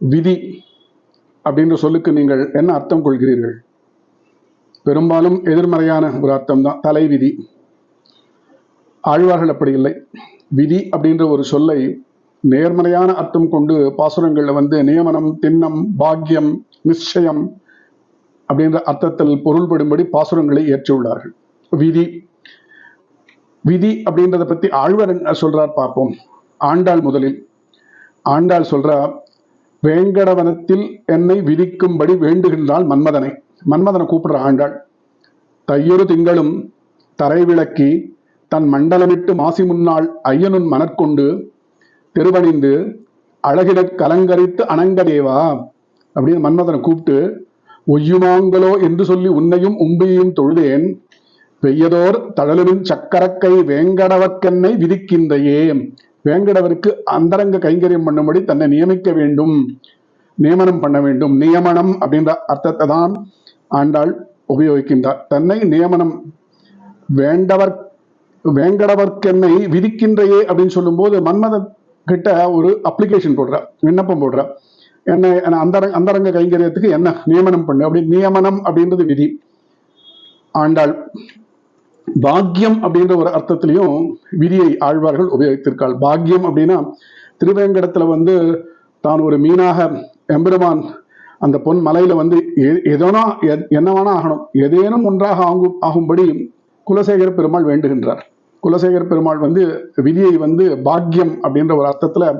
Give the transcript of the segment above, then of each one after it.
விதி அப்படின்ற சொல்லுக்கு நீங்கள் என்ன அர்த்தம் கொள்கிறீர்கள்? பெரும்பாலும் எதிர்மறையான ஒரு அர்த்தம் தான் தலை விதி. ஆழ்வார்கள் அப்படி இல்லை. விதி அப்படின்ற ஒரு சொல்லை நேர்மறையான அர்த்தம் கொண்டு பாசுரங்கள்ல வந்து நியமனம் திண்ணம் பாக்கியம் நிச்சயம் அப்படின்ற அர்த்தத்தில் பொருள்படும்படி பாசுரங்களை ஏற்றியுள்ளார்கள் விதி. விதி அப்படின்றத பத்தி ஆழ்வர் சொல்றார் பார்ப்போம். ஆண்டாள் முதலில். ஆண்டாள் சொல்றா வேங்கடவனத்தில் என்னை விதிக்கும்படி வேண்டுகின்றாள் மன்மதனை. மன்மதனை கூப்பிடுற ஆண்டாள். தையொரு திங்களும் தரை விளக்கி தன் மண்டலமிட்டு மாசி முன்னாள் ஐயனுன் மனற்கொண்டு திருவணிந்து அழகிடக் கலங்கரித்து அனங்கதேவா அப்படின்னு மன்மதனை கூப்பிட்டு ஒய்யுமாங்களோ என்று சொல்லி உன்னையும் உம்பியையும் தொழுதேன். பெய்யதோர் தழலுமின் சக்கரக்கை வேங்கடவக்கென்னை விதிக்கின்றையே. வேங்கடவருக்கு அந்தரங்க கைங்கரியம் பண்ணும்படி தன்னை நியமிக்க வேண்டும். நியமனம் பண்ண வேண்டும். நியமனம் அப்படின்ற அர்த்தத்தை தான் ஆண்டாள் உபயோகிக்கின்றார். தன்னை நியமனம் வேண்டவர் வேங்கடவர்க்கென்னை விதிக்கின்றையே அப்படின்னு சொல்லும்போது மன்மத கிட்ட ஒரு அப்ளிகேஷன் போடுற விண்ணப்பம் போடுற என்ன என்ன அந்தரங்க அந்தரங்க கைங்கரியத்துக்கு என்ன நியமனம் பண்ணு அப்படி நியமனம் அப்படின்றது விதி. ஆண்டாள் பாக்கியம் அப்படின்ற ஒரு அர்த்தத்திலையும் விதியை ஆழ்வார்கள் உபயோகித்திருக்காள். பாக்கியம் அப்படின்னா திருவேங்கடத்துல வந்து தான் ஒரு மீனாக எம்பெருமான் அந்த பொன் மலையில வந்து எ- என்னவானா என்ன ஆகணும். ஏதேனும் ஒன்றாக ஆகும் ஆகும்படி குலசேகர பெருமாள் வேண்டுகின்றார். குலசேகர பெருமாள் வந்து விதியை வந்து பாக்கியம் அப்படின்ற ஒரு அர்த்தத்துல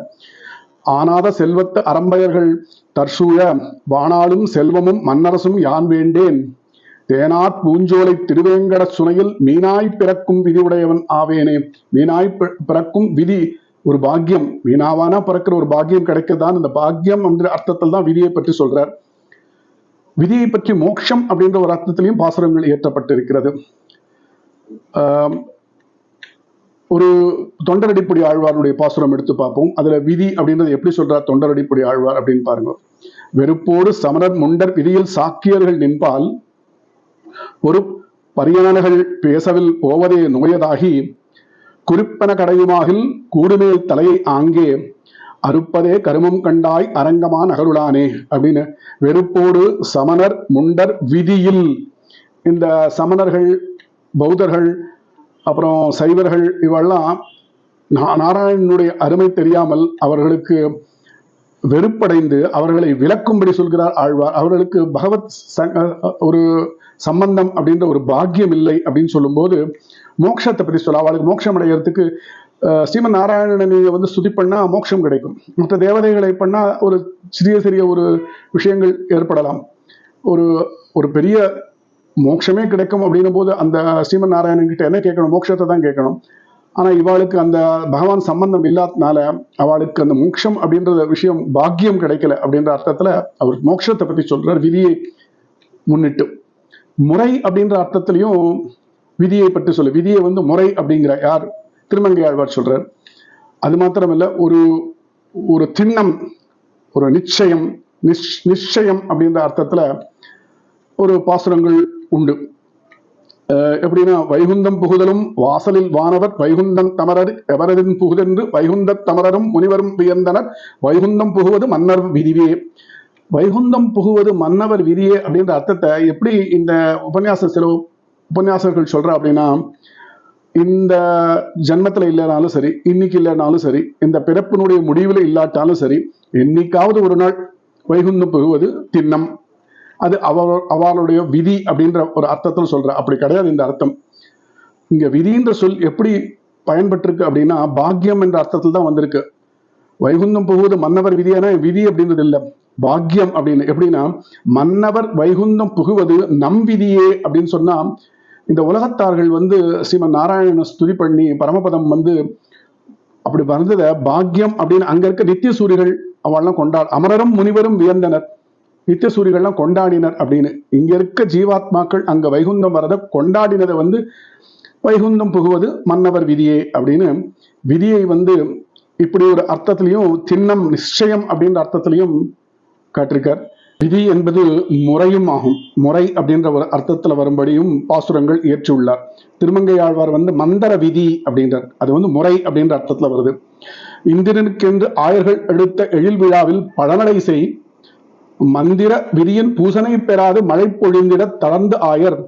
ஆனாத செல்வத்து அரம்பையர்கள் தற்சூழ வானாலும் செல்வமும் மன்னரசும் யான் வேண்டேன். தேனார் பூஞ்சோலை திருவேங்கட சுனையில் மீனாய் பிறக்கும் விதி உடையவன் ஆவேனே. மீனாய் பிறக்கும் விதி ஒரு பாக்கியம். மீனாவானா பிறக்கிற ஒரு பாக்கியம் கிடைக்கதான் இந்த பாக்கியம் என்ற அர்த்தத்தில் தான் விதியை பற்றி சொல்றார். விதியை பற்றி மோட்சம் அப்படின்ற ஒரு அர்த்தத்திலையும் பாசுரங்கள் இயற்றப்பட்டிருக்கிறது. ஒரு தொண்டரடிப்புடி ஆழ்வாருடைய பாசுரம் எடுத்து பார்ப்போம். அதுல விதி அப்படின்றது எப்படி சொல்றார் தொண்டரடிப்புடி ஆழ்வார் அப்படின்னு பாருங்க. வெறுப்போடு சமணர் முண்டர் விதியில் சாக்கியர்கள் நின்பால் ஒரு பரியானகள் பேசவில் போவதே நோயதாகி குறிப்பன கடையுமாகில் கூடுமேல் தலையை ஆங்கே அறுப்பதே கருமம் கண்டாய் அரங்கமா நகருளானே அப்படின்னு வெறுப்போடு சமணர் முண்டர் விதியில் இந்த சமணர்கள் பௌத்தர்கள் அப்புறம் சைவர்கள் இவெல்லாம் நாராயணனுடைய அருமை தெரியாமல் அவர்களுக்கு வெறுப்படைந்து அவர்களை விளக்கும்படி சொல்கிறார் ஆழ்வார். அவர்களுக்கு பகவத் ச- ஒரு சம்பந்தம் அப்படின்ற ஒரு பாக்கியம் இல்லை அப்படின்னு சொல்லும்போது மோட்சத்தை பற்றி சொல்ல அவளுக்கு மோட்சம் அடைகிறதுக்கு ஸ்ரீமன் நாராயணனை வந்து ஸ்துதி பண்ணால் மோட்சம் கிடைக்கும். மற்ற தேவதைகளை பண்ணால் ஒரு சிறிய சிறிய ஒரு விஷயங்கள் ஏற்படலாம். ஒரு ஒரு பெரிய மோட்சமே கிடைக்கும் அப்படின்னும் போது அந்த ஸ்ரீமன் நாராயணன் கிட்ட என்ன கேட்கணும்? மோட்சத்தை தான் கேட்கணும். ஆனால் இவாளுக்கு அந்த பகவான் சம்பந்தம் இல்லாதனால அவளுக்கு அந்த மோட்சம் அப்படின்ற விஷயம் பாக்கியம் கிடைக்கல அப்படின்ற அர்த்தத்தில் அவர் மோட்சத்தை பற்றி சொல்கிறார் விதியை முன்னிட்டு. முறை அப்படின்ற அர்த்தத்திலையும் விதியை பற்றி சொல்லு. விதியை வந்து முறை அப்படிங்கிற யார்? திருமங்கை ஆழ்வார் சொல்கிறார் அது மாத்திரமல்ல ஒரு ஒரு திண்ணம் ஒரு நிச்சயம் நிஷ் நிச்சயம் அப்படின்ற அர்த்தத்தில் ஒரு பாசுரங்கள் உண்டு. எப்படின்னா வைகுந்தம் புகுதலும் வாசலில் வானவர் வைகுந்தம் தமரர் எவரதின் புகுதென்று வைகுந்த தமரரும் முனிவரும் வியந்தனர். வைகுந்தம் புகுவது மன்னர் விதிவே வைகுந்தம் புகுவது மன்னவர் விதியே அப்படின்ற அர்த்தத்தை எப்படி இந்த உபன்யாச சில உபன்யாசர்கள் சொல்ற அப்படின்னா இந்த ஜென்மத்துல இல்லைனாலும் சரி இன்னைக்கு இல்லைனாலும் சரி இந்த பிறப்பினுடைய முடிவில் இல்லாட்டாலும் சரி என்னைக்காவது ஒரு நாள் வைகுந்தம் புகுவது திண்ணம். அது அவ அவளுடைய விதி அப்படின்ற ஒரு அர்த்தத்தில் சொல்ற. அப்படி கிடையாது இந்த அர்த்தம். இங்க விதின்ற சொல் எப்படி பயன்பட்டிருக்கு அப்படின்னா பாக்கியம் என்ற அர்த்தத்தில் தான் வந்திருக்கு. வைகுந்தம் புகுவது மன்னவர் விதியான விதி அப்படின்றது இல்ல. பாக்கியம் அப்படின்னு. எப்படின்னா மன்னவர் வைகுந்தம் புகுவது நம் விதியே அப்படின்னு சொன்னா இந்த உலகத்தார்கள் வந்து ஸ்ரீமன் நாராயண ஸ்துதி பண்ணி பரமபதம் வந்து அப்படி வந்ததை பாக்கியம் அப்படின்னு அங்க இருக்க நித்திய சூரிகள் அவெல்லாம் கொண்டாடு அமரரும் முனிவரும் வியந்தனர். நித்தியசூரிகள்லாம் கொண்டாடினர் அப்படின்னு. இங்க இருக்க ஜீவாத்மாக்கள் அங்க வைகுந்தம் வரத கொண்டாடினதை வந்து வைகுந்தம் புகுவது மன்னவர் விதியே அப்படின்னு. விதியை வந்து இப்படி ஒரு அர்த்தத்திலையும் திண்ணம் நிச்சயம் அப்படின்ற அர்த்தத்திலையும் காட்டிருக்கார். விதி என்பது முறையும் ஆகும். முறை அப்படின்ற ஒரு அர்த்தத்துல வரும்படியும் பாசுரங்கள் இயற்றியுள்ளார். திருமங்கை ஆழ்வார் வந்து மந்தர விதி அப்படின்றார். அது வந்து முறை அப்படின்ற அர்த்தத்துல வருது. இந்திரனுக்கென்று ஆயர்கள் எடுத்த எழில் விழாவில் பழமலை செய் மந்திர விதியின் பூசனை பெறாது மழை பொழிந்திட தளர்ந்து ஆயர்.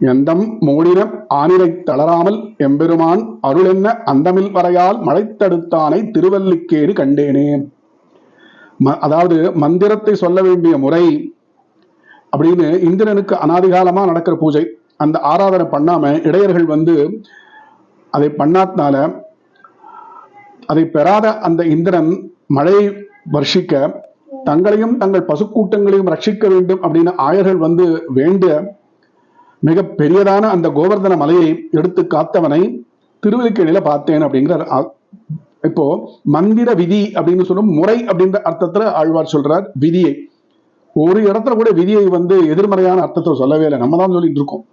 எந்தம் மூடினம் ஆனிலை தளராமல் எம்பெருமான் அருளென்ன அந்தமில் வரையால் மழை தடுத்தானை திருவல்லிக்கேடு கண்டேனே. அதாவது மந்திரத்தை சொல்ல வேண்டிய முறை அப்படின்னு இந்திரனுக்கு அனாதிகாலமா நடக்கிற பூஜை. அந்த ஆராதனை பண்ணாம இடையர்கள் வந்து அதை பண்ணாதனால அதை பெறாத அந்த இந்திரன் மழையை வர்ஷிக்க தங்களையும் தங்கள் பசுக்கூட்டங்களையும் ரட்சிக்க வேண்டும் அப்படின்னு ஆயர்கள் வந்து வேண்ட மிக பெரியதான அந்த கோவர்தன மலையை எடுத்து காத்தவனை திருவல்லிக்கேணியில பார்த்தேன் அப்படிங்கிற இப்போ மந்திர விதி அப்படின்னு சொல்லும் முறை அப்படின்ற அர்த்தத்துல ஆழ்வார் சொல்றார் விதியை. ஒரு இடத்துல கூட விதியை வந்து எதிர்மறையான அர்த்தத்தை சொல்லவே இல்லை. நம்ம தான் சொல்லிட்டு இருக்கோம்.